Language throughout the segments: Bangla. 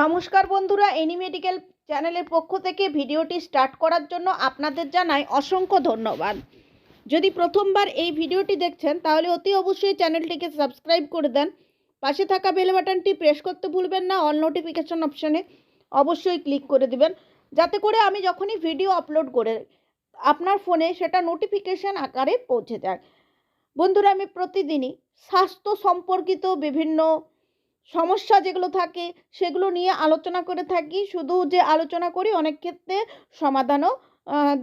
নমস্কার বন্ধুরা, এনি মেডিকেল চ্যানেলের পক্ষ থেকে ভিডিওটি স্টার্ট করার জন্য আপনাদের জানাই অসংখ্য ধন্যবাদ। যদি প্রথমবার এই ভিডিওটি দেখছেন, তাহলে অতি অবশ্যই চ্যানেলটিকে সাবস্ক্রাইব করে দেন। পাশে থাকা বেল বাটনটি প্রেস করতে ভুলবেন না, অল নোটিফিকেশন অপশানে অবশ্যই ক্লিক করে দিবেন। যাতে করে আমি যখনই ভিডিও আপলোড করে আপনার ফোনে সেটা নোটিফিকেশন আকারে পৌঁছে যায়। বন্ধুরা, আমি প্রতিদিনই স্বাস্থ্য সম্পর্কিত বিভিন্ন সমস্যা যেগুলো থাকে সেগুলো নিয়ে আলোচনা করে থাকি। শুধু যে আলোচনা করি অনেক ক্ষেত্রে সমাধানও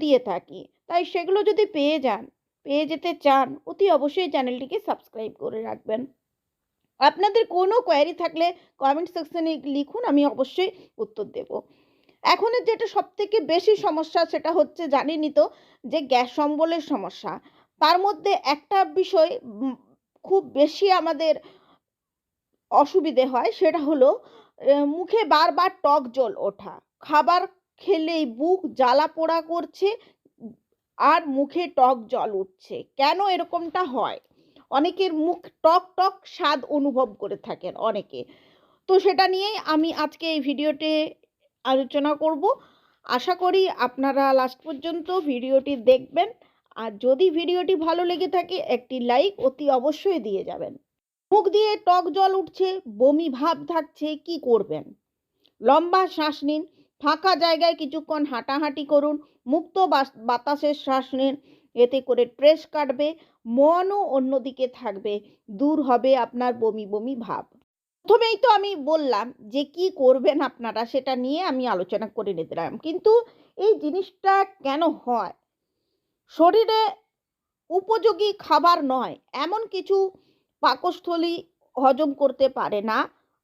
দিয়ে থাকি। তাই সেগুলো যদি পেয়ে যান, পেয়ে যেতে চান, অতি অবশ্যই চ্যানেলটিকে সাবস্ক্রাইব করে রাখবেন। আপনাদের কোনো কোয়ারি থাকলে কমেন্ট সেকশনে লিখুন, আমি অবশ্যই উত্তর দেব। এখনের যেটা সব থেকে বেশি সমস্যা সেটা হচ্ছে জানিনি তো, যে গ্যাস অম্বলের সমস্যা। তার মধ্যে একটা বিষয় খুব বেশি আমাদের অসুবিধে হয়, সেটা হলো মুখে বারবার টক জল ওঠা। খাবার খেলেই বুক জ্বালা পোড়া করছে, আর মুখে টক জল উঠছে। কেন এরকমটা হয়? অনেকের মুখ টক টক স্বাদ অনুভব করে থাকেন অনেকে। তো সেটা নিয়েই আমি আজকে এই ভিডিওতে আলোচনা করব। আশা করি আপনারা লাস্ট পর্যন্ত ভিডিওটি দেখবেন। আর যদি ভিডিওটি ভালো লেগে থাকে, একটি লাইক অতি অবশ্যই দিয়ে যাবেন। মুখ দিয়ে টক জল উঠছে, বমি ভাব থাকছে, কি করবেন? লম্বা শ্বাস নিন, ফাঁকা জায়গায় কিছুক্ষণ হাঁটাহাঁটি করুন, মুক্ত বাতাসের শ্বাস নিন, এতে করে ট্রেস কাটবে, মনও অন্যদিকে থাকবে, দূর হবে আপনার বমি বমি ভাব। প্রথমেই তো আমি বললাম যে কি করবেন আপনারা সেটা নিয়ে আমি আলোচনা করে নিলাম, কিন্তু এই জিনিসটা কেন হয়? শরীরে উপযোগী খাবার নয়, এমন কিছু পাকস্থলী হজম করতে পারে না,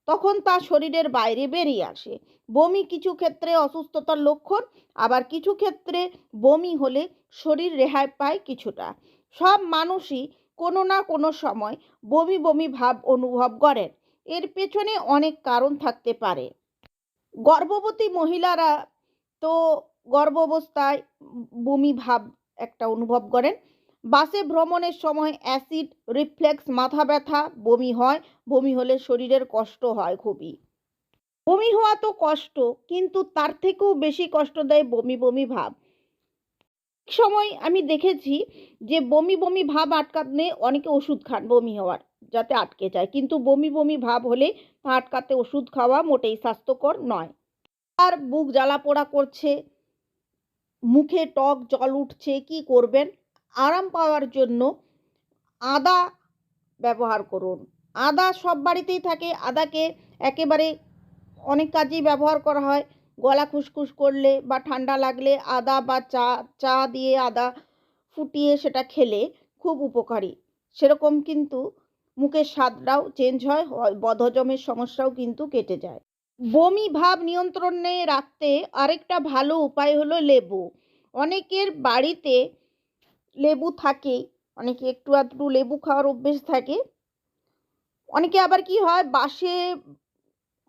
তখন তা শরীরের বাইরে বেরিয়ে আসে। বমি কিছু ক্ষেত্রে অসুস্থতার লক্ষণ, আবার কিছু ক্ষেত্রে বমি হলে শরীর রেহাই পায় কিছুটা। সব মানুষই কোনো না কোনো সময় বমি বমি ভাব অনুভব করেন। এর পেছনে অনেক কারণ থাকতে পারে। গর্ভবতী মহিলারা তো গর্ভাবস্থায় বমি ভাব একটা অনুভব করেন। বাসে ভ্রমণের সময় অ্যাসিড রিফ্লেক্স, মাথা ব্যথা, বমি হয়। বমি হলে শরীরের কষ্ট হয় খুবই। বমি হওয়া তো কষ্ট, কিন্তু তার থেকেও বেশি কষ্ট দেয় বমি বমি ভাব। সময় আমি দেখেছি যে বমি বমি ভাব আটকাতে অনেকে ওষুধ খান বমি হওয়ার, যাতে আটকে যায়। কিন্তু বমি বমি ভাব হলে তা আটকাতে ওষুধ খাওয়া মোটেই স্বাস্থ্যকর নয়। আর বুক জ্বালা পোড়া করছে, মুখে টক জল উঠছে, কি করবেন? আরাম পাওয়ার জন্য আদা ব্যবহার করুন। আদা সব বাড়িতেই থাকে। আদাকে একেবারে অনেক কাজেই ব্যবহার করা হয়। গলা খুসখুস করলে বা ঠান্ডা লাগলে আদা বা চা চা দিয়ে আদা ফুটিয়ে সেটা খেলে খুব উপকারী। সেরকম কিন্তু মুখের স্বাদটাও চেঞ্জ হয়, বদহজমের সমস্যাও কিন্তু কেটে যায়। বমি ভাব নিয়ন্ত্রণে রাখতে আরেকটা ভালো উপায় হলো লেবু। অনেকের বাড়িতে লেবু থাকে, অনেকে একটু আধটু লেবু খাওয়ার অভ্যেস থাকে। অনেকে আবার কি হয় বাসে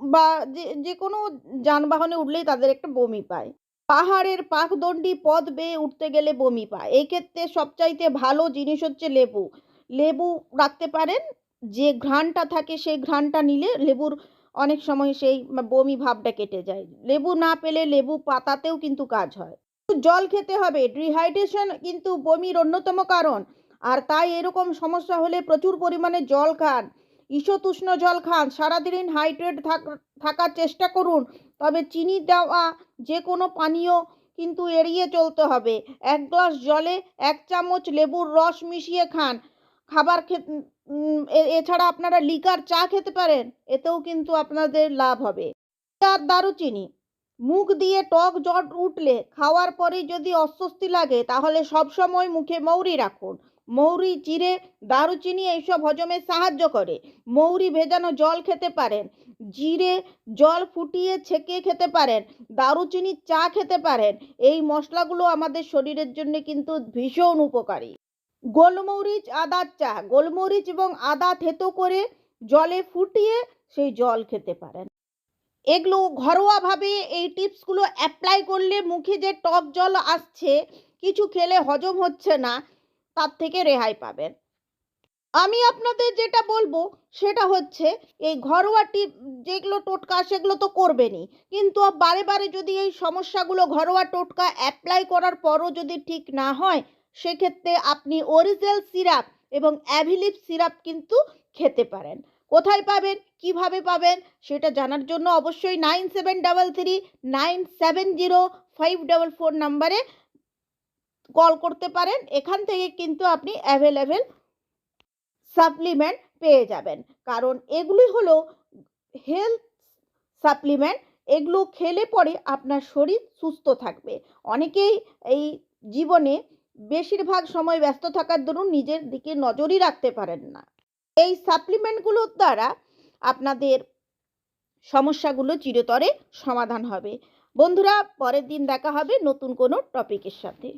বা যে যে কোনো যানবাহনে উঠলেই তাদের একটা বমি পায়। পাহাড়ের পাকদণ্ডী পথ বেয়ে উঠতে গেলে বমি পায়। এই ক্ষেত্রে সবচাইতে ভালো জিনিস হচ্ছে লেবু। লেবু রাখতে পারেন, যে ঘ্রাণটা থাকে সেই ঘ্রাণটা নিলে লেবুর অনেক সময় সেই বমি ভাবটা কেটে যায়। লেবু না পেলে লেবু পাতাতেও কিন্তু কাজ হয়। জল খেতে হবে। ডিহাইড্রেশন কিন্তু বমির অন্যতম কারণ। আর তাই এরকম সমস্যা হলে প্রচুর পরিমাণে জল খান। ঈষতুষ্ণ জল খান। সারাদিন হাইড্রেট থাকার চেষ্টা করুন। তবে চিনি দেওয়া যে কোনো পানীয় কিন্তু এড়িয়ে চলতে হবে। এক গ্লাস জলে এক চামচ লেবুর রস মিশিয়ে খান। খাবার এছাড়া আপনারা লিকার চা খেতে পারেন। এতেও কিন্তু আপনাদের লাভ হবে। আর দারুচিনি। মুখ দিয়ে টক জট উঠলে খাওয়ার পরে যদি অস্বস্তি লাগে, তাহলে সবসময় মুখে মৌরি রাখুন। মৌরি, জিরে, দারুচিনি এইসব হজমে সাহায্য করে। মৌরি ভেজানো জল খেতে পারেন। জিরে জল ফুটিয়ে ছেঁকে খেতে পারেন। দারুচিনি চা খেতে পারেন। এই মশলাগুলো আমাদের শরীরের জন্য কিন্তু ভীষণ উপকারী। গোলমরিচ আদার চা। গোলমরিচ এবং আদা থেতো করে জলে ফুটিয়ে সেই জল খেতে পারেন। এগুলো ঘরোয়াভাবে এই টিপসগুলো অ্যাপ্লাই করলে মুখে যে টক জল আসছে, কিছু খেলে হজম হচ্ছে না, তার থেকে রেহাই পাবেন। আমি আপনাদের যেটা বলব, সেটা হচ্ছে এই ঘরোয়া টিপ, যেগুলো টোটকা, সেগুলো তো করবেনই। কিন্তু বারে বারে যদি এই সমস্যাগুলো ঘরোয়া টোটকা অ্যাপ্লাই করার পরও যদি ঠিক না হয়, সেক্ষেত্রে আপনি অরিজিনাল সিরাপ এবং অ্যাভিলিপ সিরাপ কিন্তু খেতে পারেন। কোথায় পাবেন? কীভাবে পাবেন? সেটা জানার জন্য অবশ্যই nine seven double three, nine seven zero five double four নাম্বারে কল করতে পারেন। এখান থেকে কিন্তু আপনি অ্যাভেলেবেল সাপ্লিমেন্ট পেয়ে যাবেন। কারণ এগুলি হলো হেলথ সাপ্লিমেন্ট। এগুলো খেলে পরে আপনার শরীর সুস্থ থাকবে। অনেকেই এই জীবনে বেশিরভাগ সময় ব্যস্ত থাকার দরুন নিজের দিকে নজরই রাখতে পারেন না। এই সাপ্লিমেন্টগুলোর দ্বারা আপনাদের সমস্যাগুলো চিরতরে সমাধান হবে। বন্ধুরা, পরের দিন দেখা হবে নতুন কোনো টপিকের সাথে।